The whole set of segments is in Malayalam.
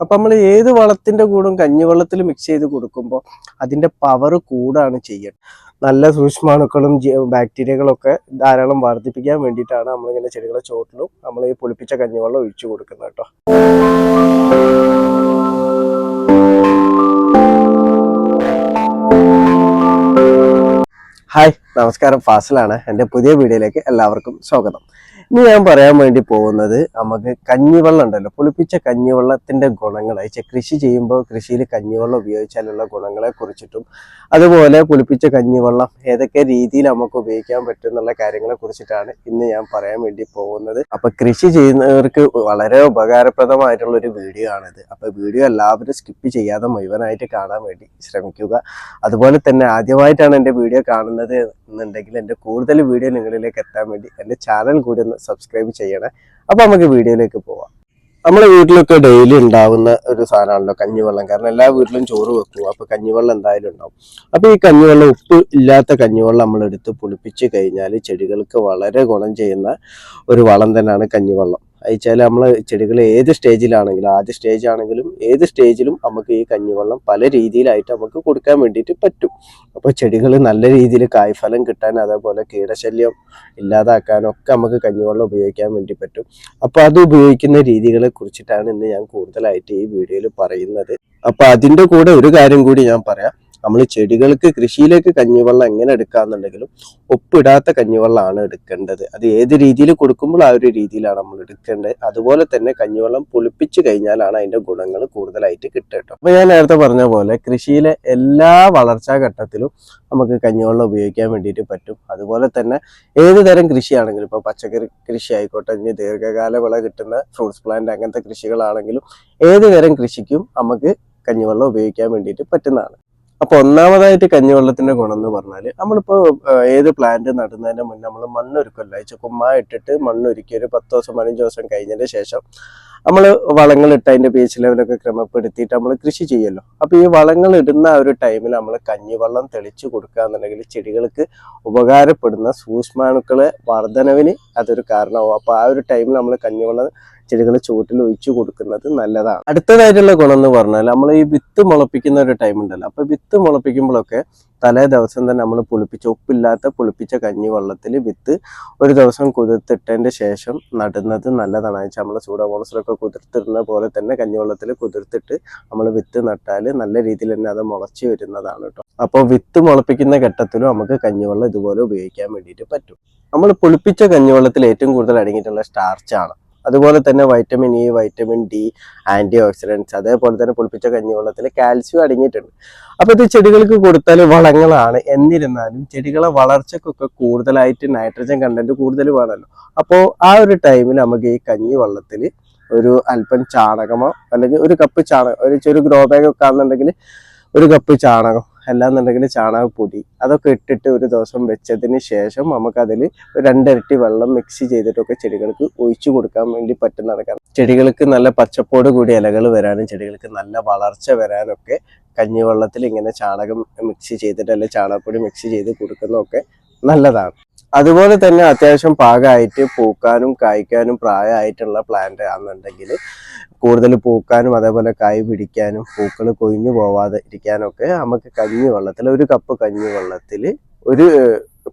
അപ്പൊ നമ്മൾ ഏത് വളത്തിന്റെ കൂടും കഞ്ഞിവെള്ളത്തിൽ മിക്സ് ചെയ്ത് കൊടുക്കുമ്പോൾ അതിന്റെ പവർ കൂടാണ് ചെയ്യുന്നത് നല്ല സൂക്ഷ്മാണുക്കളും ബാക്ടീരിയകളൊക്കെ ധാരാളം വർദ്ധിപ്പിക്കാൻ വേണ്ടിയിട്ടാണ് നമ്മളിങ്ങനെ ചെടികളെ ചോട്ടിലും നമ്മൾ ഈ പുളിപ്പിച്ച കഞ്ഞിവെള്ളം ഒഴിച്ചു കൊടുക്കുന്നത് കേട്ടോ. ഹായ് നമസ്കാരം. ഫാസിലാണ്. എന്റെ പുതിയ വീഡിയോയിലേക്ക് എല്ലാവർക്കും സ്വാഗതം. ഇനി ഞാൻ പറയാൻ വേണ്ടി പോകുന്നത് നമുക്ക് കഞ്ഞിവെള്ളം ഉണ്ടല്ലോ. പുളിപ്പിച്ച കഞ്ഞിവെള്ളത്തിന്റെ ഗുണങ്ങൾ അയച്ചാൽ കൃഷി ചെയ്യുമ്പോൾ കൃഷിയിൽ കഞ്ഞിവെള്ളം ഉപയോഗിച്ചാലുള്ള ഗുണങ്ങളെ കുറിച്ചിട്ടും അതുപോലെ പുളിപ്പിച്ച കഞ്ഞിവെള്ളം ഏതൊക്കെ രീതിയിൽ നമുക്ക് ഉപയോഗിക്കാൻ പറ്റും എന്നുള്ള കാര്യങ്ങളെ കുറിച്ചിട്ടാണ് ഇന്ന് ഞാൻ പറയാൻ വേണ്ടി പോകുന്നത്. അപ്പൊ കൃഷി ചെയ്യുന്നവർക്ക് വളരെ ഉപകാരപ്രദമായിട്ടുള്ള ഒരു വീഡിയോ ആണിത്. അപ്പൊ വീഡിയോ എല്ലാവരും സ്കിപ്പ് ചെയ്യാതെ മുഴുവനായിട്ട് കാണാൻ വേണ്ടി ശ്രമിക്കുക. അതുപോലെ തന്നെ ആദ്യമായിട്ടാണ് എന്റെ വീഡിയോ കാണുന്നത് എന്നുണ്ടെങ്കിൽ എന്റെ കൂടുതൽ വീഡിയോ നിങ്ങളിലേക്ക് എത്താൻ വേണ്ടി എന്റെ ചാനൽ കൂടി ഒന്ന് സബ്സ്ക്രൈബ് ചെയ്യണേ. അപ്പോൾ നമുക്ക് വീഡിയോയിലേക്ക് പോവാം. നമ്മുടെ വീട്ടിലൊക്കെ ഡെയിലി ഉണ്ടാവുന്ന ഒരു സാധനമാണല്ലോ കഞ്ഞിവെള്ളം. കാരണം എല്ലാ വീട്ടിലും ചോറ് വെക്കും. അപ്പൊ കഞ്ഞിവെള്ളം എന്തായാലും ഉണ്ടാവും. അപ്പൊ ഈ കഞ്ഞിവെള്ളം ഉപ്പ് ഇല്ലാത്ത കഞ്ഞിവെള്ളം നമ്മൾ എടുത്ത് പുളിപ്പിച്ച് കഴിഞ്ഞാൽ ചെടികൾക്ക് വളരെ ഗുണം ചെയ്യുന്ന ഒരു വളം തന്നെയാണ് കഞ്ഞിവെള്ളം. അയച്ചാൽ നമ്മൾ ചെടികൾ ഏത് സ്റ്റേജിലാണെങ്കിലും ആദ്യ സ്റ്റേജ് ആണെങ്കിലും ഏത് സ്റ്റേജിലും നമുക്ക് ഈ കഞ്ഞിവെള്ളം പല രീതിയിലായിട്ട് നമുക്ക് കൊടുക്കാൻ വേണ്ടിയിട്ട് പറ്റും. അപ്പോൾ ചെടികൾ നല്ല രീതിയിൽ കായ്ഫലം കിട്ടാൻ അതേപോലെ കീടശല്യം ഇല്ലാതാക്കാനൊക്കെ നമുക്ക് കഞ്ഞിവെള്ളം ഉപയോഗിക്കാൻ വേണ്ടി പറ്റും. അപ്പോൾ അത് ഉപയോഗിക്കുന്ന രീതികളെ കുറിച്ചിട്ടാണ് ഇന്ന് ഞാൻ കൂടുതലായിട്ട് ഈ വീഡിയോയിൽ പറയുന്നത്. അപ്പോൾ അതിന്റെ കൂടെ ഒരു കാര്യം കൂടി ഞാൻ പറയാം. നമ്മൾ ചെടികൾക്ക് കൃഷിയിലേക്ക് കഞ്ഞിവെള്ളം എങ്ങനെ എടുക്കാന്നുണ്ടെങ്കിലും ഉപ്പിടാത്ത കഞ്ഞിവെള്ളമാണ് എടുക്കേണ്ടത്. അത് ഏത് രീതിയിൽ കൊടുക്കുമ്പോൾ ആ ഒരു രീതിയിലാണ് നമ്മൾ എടുക്കേണ്ടത്. അതുപോലെ തന്നെ കഞ്ഞിവെള്ളം പുളിപ്പിച്ച് കഴിഞ്ഞാലാണ് അതിന്റെ ഗുണങ്ങൾ കൂടുതലായിട്ട് കിട്ടുക അപ്പൊ ഞാൻ നേരത്തെ പറഞ്ഞ പോലെ കൃഷിയിലെ എല്ലാ വളർച്ചാ ഘട്ടത്തിലും നമുക്ക് കഞ്ഞിവെള്ളം ഉപയോഗിക്കാൻ വേണ്ടിയിട്ട് പറ്റും. അതുപോലെ തന്നെ ഏത് തരം കൃഷിയാണെങ്കിലും ഇപ്പൊ പച്ചക്കറി കൃഷി ആയിക്കോട്ടെ ഇനി ദീർഘകാല വിള കിട്ടുന്ന ഫ്രൂട്ട്സ് പ്ലാന്റ് അങ്ങനത്തെ കൃഷികളാണെങ്കിലും ഏത് തരം കൃഷിക്കും നമുക്ക് കഞ്ഞിവെള്ളം ഉപയോഗിക്കാൻ വേണ്ടിയിട്ട് പറ്റുന്നതാണ്. അപ്പൊ ഒന്നാമതായിട്ട് കഞ്ഞിവെള്ളത്തിന്റെ ഗുണം എന്ന് പറഞ്ഞാൽ നമ്മളിപ്പോ ഏത് പ്ലാന്റ് നടുന്നതിന് മുന്നേ നമ്മൾ മണ്ണൊരുക്കല്ല അയച്ച കുമ്മാ ഇട്ടിട്ട് മണ്ണൊരുക്കി ഒരു പത്ത് ദിവസം പതിനഞ്ച് ദിവസം കഴിഞ്ഞതിന് ശേഷം നമ്മൾ വളങ്ങൾ ഇട്ട് അതിന്റെ പി എച്ച് ലെവലൊക്കെ ക്രമപ്പെടുത്തിയിട്ട് നമ്മൾ കൃഷി ചെയ്യല്ലോ അപ്പൊ ഈ വളങ്ങൾ ഇടുന്ന ആ ഒരു ടൈമിൽ നമ്മൾ കഞ്ഞിവെള്ളം തെളിച്ചു കൊടുക്കുക എന്നുണ്ടെങ്കിൽ ചെടികൾക്ക് ഉപകാരപ്പെടുന്ന സൂക്ഷ്മാണുക്കളെ വർധനവിന് അതൊരു കാരണമാവും. അപ്പൊ ആ ഒരു ടൈമിൽ നമ്മൾ കഞ്ഞിവെള്ളം ചെടികൾ ചുവട്ടിൽ ഒഴിച്ചു കൊടുക്കുന്നത് നല്ലതാണ്. അടുത്തതായിട്ടുള്ള ഗുണം എന്ന് പറഞ്ഞാൽ നമ്മൾ ഈ വിത്ത് മുളപ്പിക്കുന്ന ഒരു ടൈം ഉണ്ടല്ലോ. അപ്പൊ വിത്ത് മുളപ്പിക്കുമ്പോഴൊക്കെ തലേ ദിവസം തന്നെ നമ്മൾ പുളിപ്പിച്ച ഉപ്പില്ലാത്ത പുളിപ്പിച്ച കഞ്ഞി വെള്ളത്തിൽ വിത്ത് ഒരു ദിവസം കുതിർത്തിട്ടതിന്റെ ശേഷം നടുന്നത് നല്ലതാണ്. വെച്ചാൽ നമ്മൾ സൂഡോമോണസിലൊക്കെ കുതിർത്തിടുന്ന പോലെ തന്നെ കഞ്ഞിവെള്ളത്തിൽ കുതിർത്തിട്ട് നമ്മൾ വിത്ത് നട്ടാൽ നല്ല രീതിയിൽ തന്നെ അത് മുളച്ച് വരുന്നതാണ് കേട്ടോ. അപ്പോൾ വിത്ത് മുളപ്പിക്കുന്ന ഘട്ടത്തിലും നമുക്ക് കഞ്ഞിവെള്ളം ഇതുപോലെ ഉപയോഗിക്കാൻ വേണ്ടിയിട്ട് പറ്റും. നമ്മൾ പുളിപ്പിച്ച കഞ്ഞിവെള്ളത്തിൽ ഏറ്റവും കൂടുതൽ അടങ്ങിയിട്ടുള്ള സ്റ്റാർച്ചാണ് അതുപോലെ തന്നെ vitamin E vitamin D antioxidants അതേപോലെ തന്നെ പുളിപ്പിച്ച കഞ്ഞിവെള്ളത്തിൽ കാൽസ്യം അടങ്ങിയിട്ടുണ്ട്. അപ്പോൾ ഇത് ചെടികൾക്ക് കൊടുത്താൽ വളങ്ങളാണ്. എന്നിരുന്നാലും ചെടികളെ വളർച്ചക്കൊക്കെ കൂടുതലായിട്ട് നൈട്രജൻ കണ്ടന്റ് കൂടുതൽ വേണമല്ലോ. അപ്പോൾ ആ ഒരു ടൈമിൽ നമുക്ക് ഈ കഞ്ഞി വെള്ളത്തിൽ ഒരു അല്പം ചാണകമോ അല്ലെങ്കിൽ ഒരു കപ്പ് ചാണകം ഒരു ചെറു ഗ്രോ ബാഗ് ഒക്കെ ആണെന്നുണ്ടെങ്കിൽ ഒരു കപ്പ് ചാണകം അല്ലാന്നുണ്ടെങ്കിൽ ചാണകപ്പൊടി അതൊക്കെ ഇട്ടിട്ട് ഒരു ദിവസം വെച്ചതിന് ശേഷം നമുക്കതിൽ രണ്ടിരട്ടി വെള്ളം മിക്സ് ചെയ്തിട്ടൊക്കെ ചെടികൾക്ക് ഒഴിച്ചു കൊടുക്കാൻ വേണ്ടി പറ്റുന്നതാണ് ചെടികൾക്ക് നല്ല പച്ചപ്പോട് കൂടി ഇലകൾ വരാനും ചെടികൾക്ക് നല്ല വളർച്ച വരാനൊക്കെ കഞ്ഞിവെള്ളത്തിൽ ഇങ്ങനെ ചാണകം മിക്സ് ചെയ്തിട്ട് അല്ലെങ്കിൽ ചാണകപ്പൊടി മിക്സ് ചെയ്ത് കൊടുക്കുന്നതൊക്കെ നല്ലതാണ്. അതുപോലെ തന്നെ അത്യാവശ്യം പാകമായിട്ട് പൂക്കാനും കായ്ക്കാനും പ്രായമായിട്ടുള്ള പ്ലാന്റ് ആണെന്നുണ്ടെങ്കിൽ കൂടുതൽ പൂക്കാനും അതേപോലെ കായ് പിടിക്കാനും പൂക്കൾ കൊഴിഞ്ഞു പോവാതെ ഇരിക്കാനൊക്കെ നമുക്ക് കഞ്ഞി വെള്ളത്തിൽ ഒരു കപ്പ് കഞ്ഞി വെള്ളത്തിൽ ഒരു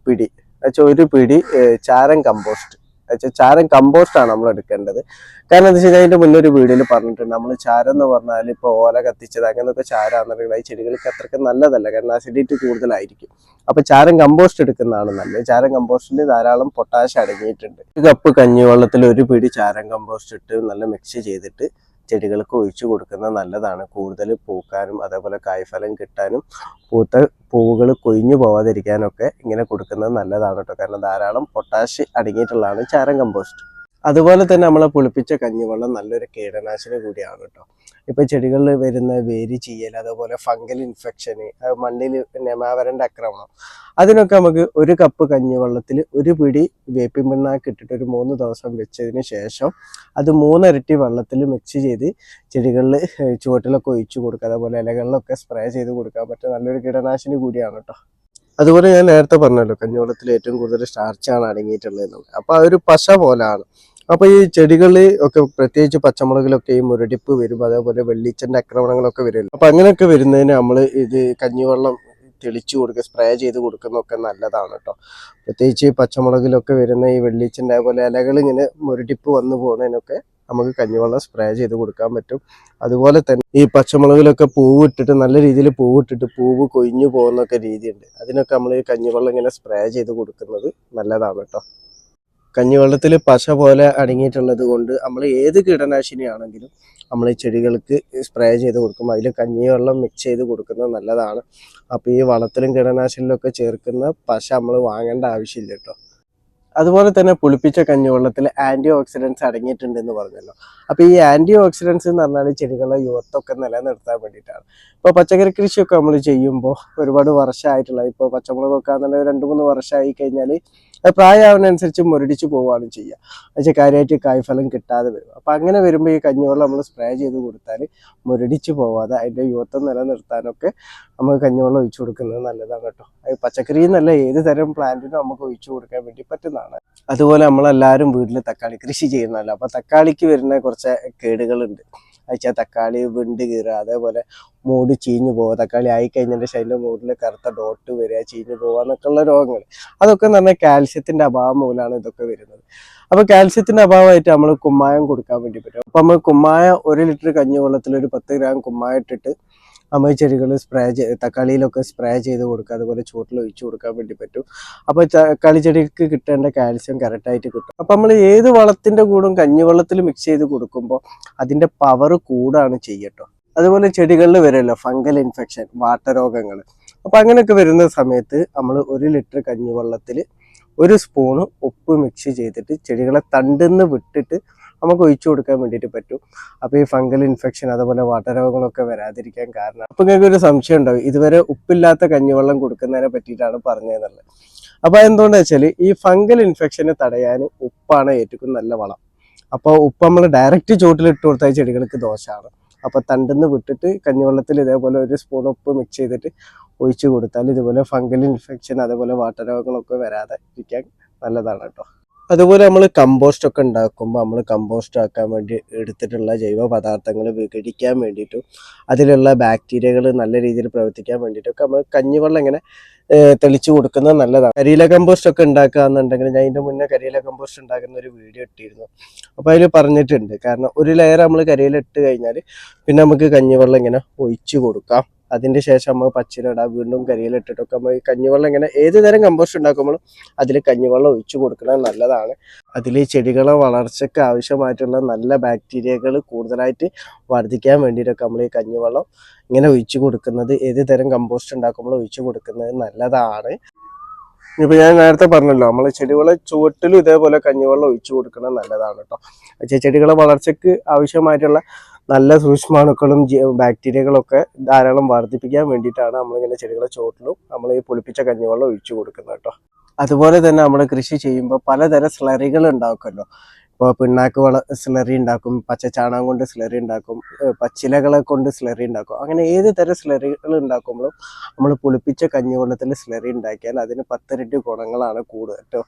പിടി. എന്നുവെച്ചാൽ ഒരു പിടി ചാരം കമ്പോസ്റ്റ് ചാരം കമ്പോസ്റ്റ് ആണ് നമ്മൾ എടുക്കേണ്ടത്. കാരണം എന്താ വെച്ചാൽ അതിന്റെ മുന്നേ ഒരു വീഡിയോയിൽ പറഞ്ഞിട്ടുണ്ട്. നമ്മൾ ചാരം എന്ന് പറഞ്ഞാൽ ഇപ്പോൾ ഓല കത്തിച്ചത് അങ്ങനത്തെ ചാരാന്നുണ്ടെങ്കിൽ ഈ ചെടികൾക്ക് അത്രയ്ക്ക് നല്ലതല്ല. കാരണം അസിഡിറ്റി കൂടുതലായിരിക്കും. അപ്പൊ ചാരം കമ്പോസ്റ്റ് എടുക്കുന്നതാണ് നല്ലത്. ചാരം കമ്പോസ്റ്റിൽ ധാരാളം പൊട്ടാഷ് അടങ്ങിയിട്ടുണ്ട്. ഒരു കപ്പ് കഞ്ഞിവെള്ളത്തിൽ ഒരു പിടി ചാരം കമ്പോസ്റ്റ് ഇട്ട് നല്ല മിക്സ് ചെയ്തിട്ട് ചെടികൾക്ക് ഒഴിച്ചു കൊടുക്കുന്നത് നല്ലതാണ്. കൂടുതൽ പൂക്കാനും അതേപോലെ കായ്ഫലം കിട്ടാനും പൂത്ത പൂവുകൾ കൊഴിഞ്ഞു പോവാതിരിക്കാനൊക്കെ ഇങ്ങനെ കൊടുക്കുന്നത് നല്ലതാണ് കേട്ടോ. കാരണം ധാരാളം പൊട്ടാഷ് അടങ്ങിയിട്ടുള്ളതാണ് ചാരം കമ്പോസ്റ്റ്. അതുപോലെ തന്നെ നമ്മളെ പുളിപ്പിച്ച കഞ്ഞിവെള്ളം നല്ലൊരു കീടനാശിനി കൂടിയാണ് കേട്ടോ. ഇപ്പൊ ചെടികളിൽ വരുന്ന വേര് ചീയൽ അതുപോലെ ഫംഗൽ ഇൻഫെക്ഷന് മണ്ണിൽ നെമാവരന്റെ ആക്രമണം അതിനൊക്കെ നമുക്ക് ഒരു കപ്പ് കഞ്ഞിവെള്ളത്തിൽ ഒരു പിടി വേപ്പിൻ പിണ്ണാക്ക് ഇട്ടിട്ട് ഒരു മൂന്ന് ദിവസം വെച്ചതിന് ശേഷം അത് മൂന്നരട്ടി വെള്ളത്തിൽ മിക്സ് ചെയ്ത് ചെടികളിൽ ചുവട്ടിലൊക്കെ ഒഴിച്ചു കൊടുക്കുക അതുപോലെ ഇലകളിലൊക്കെ സ്പ്രേ ചെയ്ത് കൊടുക്കാൻ പറ്റിയ നല്ലൊരു കീടനാശിനി കൂടിയാണ് കേട്ടോ. അതുപോലെ ഞാൻ നേരത്തെ പറഞ്ഞല്ലോ കഞ്ഞിവെള്ളത്തിൽ ഏറ്റവും കൂടുതൽ സ്റ്റാർച്ചാണ് അടങ്ങിയിട്ടുള്ളത് എന്നുള്ളത് അപ്പൊ ആ ഒരു പശ പോലാണ്. അപ്പൊ ഈ ചെടികളിൽ ഒക്കെ പ്രത്യേകിച്ച് പച്ചമുളകിലൊക്കെ ഈ മുരടിപ്പ് വരും അതേപോലെ വെള്ളിച്ചന്റെ ആക്രമണങ്ങളൊക്കെ വരുമല്ലോ അപ്പോൾ അങ്ങനെയൊക്കെ വരുന്നതിന് നമ്മൾ ഇത് കഞ്ഞിവെള്ളം തെളിച്ചു കൊടുക്കുക സ്പ്രേ ചെയ്ത് കൊടുക്കുന്നതൊക്കെ നല്ലതാണ് കേട്ടോ പ്രത്യേകിച്ച് പച്ചമുളകിലൊക്കെ വരുന്ന ഈ വെള്ളിച്ചന്റെ അതേപോലെ ഇലകൾ ഇങ്ങനെ മുരടിപ്പ് വന്നു പോകുന്നതിനൊക്കെ നമുക്ക് കഞ്ഞിവെള്ളം സ്പ്രേ ചെയ്ത് കൊടുക്കാൻ പറ്റും. അതുപോലെ തന്നെ ഈ പച്ചമുളകിലൊക്കെ പൂവ് ഇട്ടിട്ട് നല്ല രീതിയിൽ പൂവ് ഇട്ടിട്ട് പൂവ് കൊഴിഞ്ഞു പോകുന്നൊക്കെ രീതിയുണ്ട്. അതിനൊക്കെ നമ്മൾ ഈ കഞ്ഞിവെള്ളം ഇങ്ങനെ സ്പ്രേ ചെയ്ത് കൊടുക്കുന്നത് നല്ലതാണ് കേട്ടോ കഞ്ഞിവെള്ളത്തിൽ പശ പോലെ അടങ്ങിയിട്ടുള്ളത് കൊണ്ട് നമ്മൾ ഏത് കീടനാശിനിയാണെങ്കിലും നമ്മൾ ഈ ചെടികൾക്ക് സ്പ്രേ ചെയ്ത് കൊടുക്കും. അതിൽ കഞ്ഞിവെള്ളം മിക്സ് ചെയ്ത് കൊടുക്കുന്നത് നല്ലതാണ്. അപ്പോൾ ഈ വളത്തിലും കീടനാശിനിയിലും ഒക്കെ ചേർക്കുന്ന പശ നമ്മൾ വാങ്ങേണ്ട ആവശ്യമില്ല കേട്ടോ. അതുപോലെ തന്നെ പുളിപ്പിച്ച കഞ്ഞിവെള്ളത്തിൽ ആന്റി ഓക്സിഡൻസ് അടങ്ങിയിട്ടുണ്ട് എന്ന് പറഞ്ഞല്ലോ. അപ്പോൾ ഈ ആന്റി ഓക്സിഡൻസ് എന്ന് പറഞ്ഞാൽ ചെടികളുടെ യുവത്വമൊക്കെ നിലനിർത്താൻ വേണ്ടിയിട്ടാണ്. ഇപ്പോൾ പച്ചക്കറി കൃഷിയൊക്കെ നമ്മൾ ചെയ്യുമ്പോൾ ഒരുപാട് വർഷമായിട്ടുള്ള ഇപ്പോൾ പച്ചമുളകൊക്കെ ആണെന്നുണ്ടെങ്കിൽ രണ്ട് മൂന്ന് വർഷമായി കഴിഞ്ഞാൽ അത് പ്രായമാവുന്നതനുസരിച്ച് മുരടിച്ച് പോവുകയാണ് ചെയ്യുക. പക്ഷേ കാര്യമായിട്ട് കായ്ഫലം കിട്ടാതെ വരും. അപ്പം അങ്ങനെ വരുമ്പോൾ ഈ കഞ്ഞിവെള്ളം നമ്മൾ സ്പ്രേ ചെയ്ത് കൊടുത്താൽ മുരടിച്ച് പോവാതെ അതിന്റെ യുവത്വം നിലനിർത്താനൊക്കെ നമുക്ക് കഞ്ഞിവെള്ളം ഒഴിച്ചു കൊടുക്കുന്നത് നല്ലതാണ് കേട്ടോ. അത് പച്ചക്കറി ഏത് തരം പ്ലാന്റിനും നമുക്ക് ഒഴിച്ചു കൊടുക്കാൻ വേണ്ടി പറ്റുന്നതാണ്. അതുപോലെ നമ്മളെല്ലാവരും വീട്ടിൽ തക്കാളി കൃഷി ചെയ്യുന്നതല്ല. അപ്പോൾ തക്കാളിക്ക് വരുന്ന കുറച്ച് കേടുകളുണ്ട്. അയച്ചാൽ തക്കാളി വിണ്ട് കീറുക അതേപോലെ മൂട് ചീഞ്ഞു പോവുക. തക്കാളി ആയി ശേഷം അതിന്റെ മൂടിൽ കറുത്ത ഡോട്ട് വരിക ചീഞ്ഞു പോവുക എന്നൊക്കെയുള്ള രോഗങ്ങൾ. അതൊക്കെ പറഞ്ഞാൽ കാൽസ്യത്തിന്റെ അഭാവം മൂലമാണ് ഇതൊക്കെ വരുന്നത്. അപ്പോൾ കാൽസ്യത്തിന്റെ അഭാവമായിട്ട് നമ്മൾ കുമ്മായം കൊടുക്കാൻ വേണ്ടി പറ്റും. അപ്പോൾ നമ്മൾ കുമ്മായം ഒരു ലിറ്റർ കഞ്ഞിവെള്ളത്തിൽ ഒരു പത്ത് ഗ്രാം കുമ്മായം ഇട്ടിട്ട് നമ്മൾ ചെടികൾ സ്പ്രേ തക്കാളിയിലൊക്കെ സ്പ്രേ ചെയ്ത് കൊടുക്കുക അതുപോലെ ചുവട്ടിൽ ഒഴിച്ചു കൊടുക്കാൻ വേണ്ടി പറ്റും. അപ്പോൾ തക്കാളി ചെടിക്ക് കിട്ടേണ്ട കാൽസ്യം കറക്റ്റായിട്ട് കിട്ടും. അപ്പോൾ നമ്മൾ ഏത് വളത്തിന്റെ കൂടും കഞ്ഞിവെള്ളത്തിൽ മിക്സ് ചെയ്ത് കൊടുക്കുമ്പോൾ അതിന്റെ പവർ കൂടാണ് ചെയ്യട്ടോ അതുപോലെ ചെടികളിൽ വരുമല്ലോ ഫംഗൽ ഇൻഫെക്ഷൻ വാട്ടരോഗങ്ങൾ അപ്പോൾ അങ്ങനെയൊക്കെ വരുന്ന സമയത്ത് നമ്മൾ ഒരു ലിറ്റർ കഞ്ഞിവെള്ളത്തിൽ ഒരു സ്പൂണ് ഉപ്പ് മിക്സ് ചെയ്തിട്ട് ചെടികളെ തണ്ടെന്ന് വിട്ടിട്ട് നമുക്ക് ഒഴിച്ചു കൊടുക്കാൻ വേണ്ടിയിട്ട് പറ്റും. അപ്പോൾ ഈ ഫംഗൽ ഇൻഫെക്ഷൻ അതുപോലെ വാട്ടരോഗങ്ങളൊക്കെ വരാതിരിക്കാൻ കാരണം. അപ്പോൾ നിങ്ങൾക്ക് ഒരു സംശയം ഉണ്ടാവും ഇതുവരെ ഉപ്പില്ലാത്ത കഞ്ഞിവെള്ളം കൊടുക്കുന്നതിനെ പറ്റിയിട്ടാണ് പറഞ്ഞതെന്നുള്ളത്. അപ്പോൾ എന്തുകൊണ്ടാണ് വെച്ചാൽ ഈ ഫംഗൽ ഇൻഫെക്ഷനെ തടയാൻ ഉപ്പാണ് ഏറ്റവും നല്ല വളം. അപ്പോൾ ഉപ്പ് നമ്മൾ ഡയറക്റ്റ് ചുവട്ടിൽ ഇട്ട് കൊടുത്താൽ ചെടികൾക്ക് ദോഷമാണ്. അപ്പോൾ തണ്ടെന്ന് വിട്ടിട്ട് കഞ്ഞിവെള്ളത്തിൽ ഇതേപോലെ ഒരു സ്പൂൺ ഉപ്പ് മിക്സ് ചെയ്തിട്ട് ഒഴിച്ചു കൊടുത്താൽ ഇതുപോലെ ഫംഗൽ ഇൻഫെക്ഷൻ അതേപോലെ വാട്ടരോഗങ്ങളൊക്കെ വരാതെ ഇരിക്കാൻ നല്ലതാണ് കേട്ടോ. അതുപോലെ നമ്മൾ കമ്പോസ്റ്റ് ഒക്കെ ഉണ്ടാക്കുമ്പോൾ നമ്മൾ കമ്പോസ്റ്റ് ആക്കാൻ വേണ്ടി എടുത്തിട്ടുള്ള ജൈവ പദാർത്ഥങ്ങൾ വിഘടിക്കാൻ വേണ്ടിയിട്ടും അതിലുള്ള ബാക്ടീരിയകൾ നല്ല രീതിയിൽ പ്രവർത്തിക്കാൻ വേണ്ടിയിട്ടൊക്കെ നമ്മൾ കഞ്ഞിവെള്ളം ഇങ്ങനെ തെളിച്ചു കൊടുക്കുന്നത് നല്ലതാണ് കരിയില കമ്പോസ്റ്റ് ഒക്കെ ഉണ്ടാക്കുക എന്നുണ്ടെങ്കിൽ ഞാൻ ഇതിന്റെ മുന്നേ കരിയില കമ്പോസ്റ്റ് ഉണ്ടാക്കുന്ന ഒരു വീഡിയോ ഇട്ടിരുന്നു. അപ്പോൾ അതിൽ പറഞ്ഞിട്ടുണ്ട്. കാരണം ഒരു ലെയർ നമ്മൾ കരിയില ഇട്ട് കഴിഞ്ഞാൽ പിന്നെ നമുക്ക് കഞ്ഞിവെള്ളം ഇങ്ങനെ ഒഴിച്ചു കൊടുക്കാം. അതിന്റെ ശേഷം നമ്മൾ പച്ചിലിടാം വീണ്ടും കരിയിലിട്ടിട്ടൊക്കെ നമ്മൾ കഞ്ഞിവെള്ളം ഇങ്ങനെ ഏത് തരം കമ്പോസ്റ്റ് ഉണ്ടാക്കുമ്പോഴും അതിൽ കഞ്ഞിവെള്ളം ഒഴിച്ചു കൊടുക്കുന്നത് നല്ലതാണ്. അതിൽ ചെടികളെ വളർച്ചയ്ക്ക് ആവശ്യമായിട്ടുള്ള നല്ല ബാക്ടീരിയകൾ കൂടുതലായിട്ട് വർദ്ധിക്കാൻ വേണ്ടിയിട്ടൊക്കെ നമ്മൾ ഈ കഞ്ഞിവെള്ളം ഇങ്ങനെ ഒഴിച്ചു കൊടുക്കുന്നത് ഏത് തരം കമ്പോസ്റ്റ് ഉണ്ടാക്കുമ്പോൾ ഒഴിച്ചു കൊടുക്കുന്നത് നല്ലതാണ്. ഇപ്പൊ ഞാൻ നേരത്തെ പറഞ്ഞല്ലോ നമ്മൾ ചെടികളെ ചുവട്ടിലും ഇതേപോലെ കഞ്ഞിവെള്ളം ഒഴിച്ചു കൊടുക്കുന്നത് നല്ലതാണ് കേട്ടോ ചെടികളെ വളർച്ചയ്ക്ക് ആവശ്യമായിട്ടുള്ള നല്ല സൂക്ഷ്മാണുക്കളും ബാക്ടീരിയകളൊക്കെ ധാരാളം വർദ്ധിപ്പിക്കാൻ വേണ്ടിയിട്ടാണ് നമ്മളിങ്ങനെ ചെടികളെ ചോട്ടിലും നമ്മൾ ഈ പൊളിപ്പിച്ച കഞ്ഞിവെള്ളം ഒഴിച്ചു കൊടുക്കുന്നത് കേട്ടോ. അതുപോലെ തന്നെ നമ്മൾ കൃഷി ചെയ്യുമ്പോൾ പലതരം സ്ലറികൾ ഉണ്ടാക്കുമല്ലോ. ഇപ്പോൾ പിണ്ണാക്ക് വള സ്ലറി ഉണ്ടാക്കും പച്ച ചാണകം കൊണ്ട് സ്ലറി ഉണ്ടാക്കും പച്ചിലകളെ കൊണ്ട് സ്ലറി ഉണ്ടാക്കും അങ്ങനെ ഏത് തരം സ്ലറികൾ ഉണ്ടാക്കുമ്പോഴും നമ്മൾ പുളിപ്പിച്ച കഞ്ഞിവെള്ളത്തിൽ സ്ലറി ഉണ്ടാക്കിയാൽ അതിന് പത്തിരട്ടി ഗുണങ്ങളാണ് കൂടുതൽ കേട്ടോ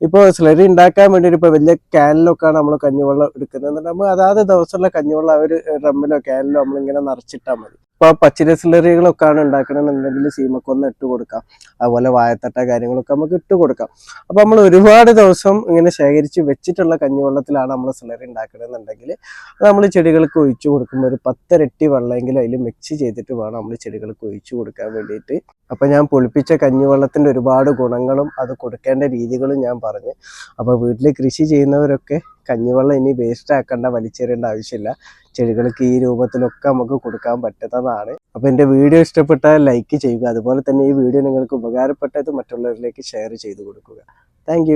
ഇപ്പോൾ സ്ലറി ഉണ്ടാക്കാൻ വേണ്ടിയിട്ട് ഇപ്പോൾ വലിയ ക്യാനിലൊക്കെയാണ് നമ്മൾ കഞ്ഞിവെള്ളം എടുക്കുന്നത്. നമ്മൾ അതാത് ദിവസമുള്ള കഞ്ഞിവെള്ളം അവർ ഡ്രമ്മിലോ ക്യാനിലോ നമ്മളിങ്ങനെ നിറച്ചിട്ടാൽ മതി. പച്ചില സ്ലറികളൊക്കെയാണ് ഉണ്ടാക്കണമെന്നുണ്ടെങ്കിൽ സീമക്കൊന്ന് ഇട്ട് കൊടുക്കാം. അതുപോലെ വായത്തട്ട കാര്യങ്ങളൊക്കെ നമുക്ക് ഇട്ട് കൊടുക്കാം. അപ്പൊ നമ്മൾ ഒരുപാട് ദിവസം ഇങ്ങനെ ശേഖരിച്ച് വെച്ചിട്ടുള്ള കഞ്ഞിവെള്ളത്തിലാണ് നമ്മൾ സിലറി ഉണ്ടാക്കണമെന്നുണ്ടെങ്കിൽ അത് നമ്മൾ ചെടികൾക്ക് ഒഴിച്ചു കൊടുക്കുമ്പോൾ ഒരു പത്തരട്ടി വെള്ളമെങ്കിലും അതിൽ മിക്സ് ചെയ്തിട്ട് വേണം നമ്മൾ ചെടികൾക്ക് ഒഴിച്ചു കൊടുക്കാൻ വേണ്ടിയിട്ട്. അപ്പൊ ഞാൻ പൊളിപ്പിച്ച കഞ്ഞിവെള്ളത്തിന്റെ ഒരുപാട് ഗുണങ്ങളും അത് കൊടുക്കേണ്ട രീതികളും ഞാൻ പറഞ്ഞു. അപ്പൊ വീട്ടിൽ കൃഷി ചെയ്യുന്നവരൊക്കെ കഞ്ഞിവെള്ളം ഇനി വേസ്റ്റ് ആക്കേണ്ട വലിച്ചെറിയേണ്ട ആവശ്യമില്ല. ചെടികൾക്ക് ഈ രൂപത്തിലൊക്കെ നമുക്ക് കൊടുക്കാൻ പറ്റുന്നതാണ്. അപ്പോൾ എന്റെ വീഡിയോ ഇഷ്ടപ്പെട്ടാൽ ലൈക്ക് ചെയ്യുക. അതുപോലെ തന്നെ ഈ വീഡിയോ നിങ്ങൾക്ക് ഉപകാരപ്പെട്ടത് മറ്റുള്ളവരിലേക്ക് ഷെയർ ചെയ്ത് കൊടുക്കുക. താങ്ക്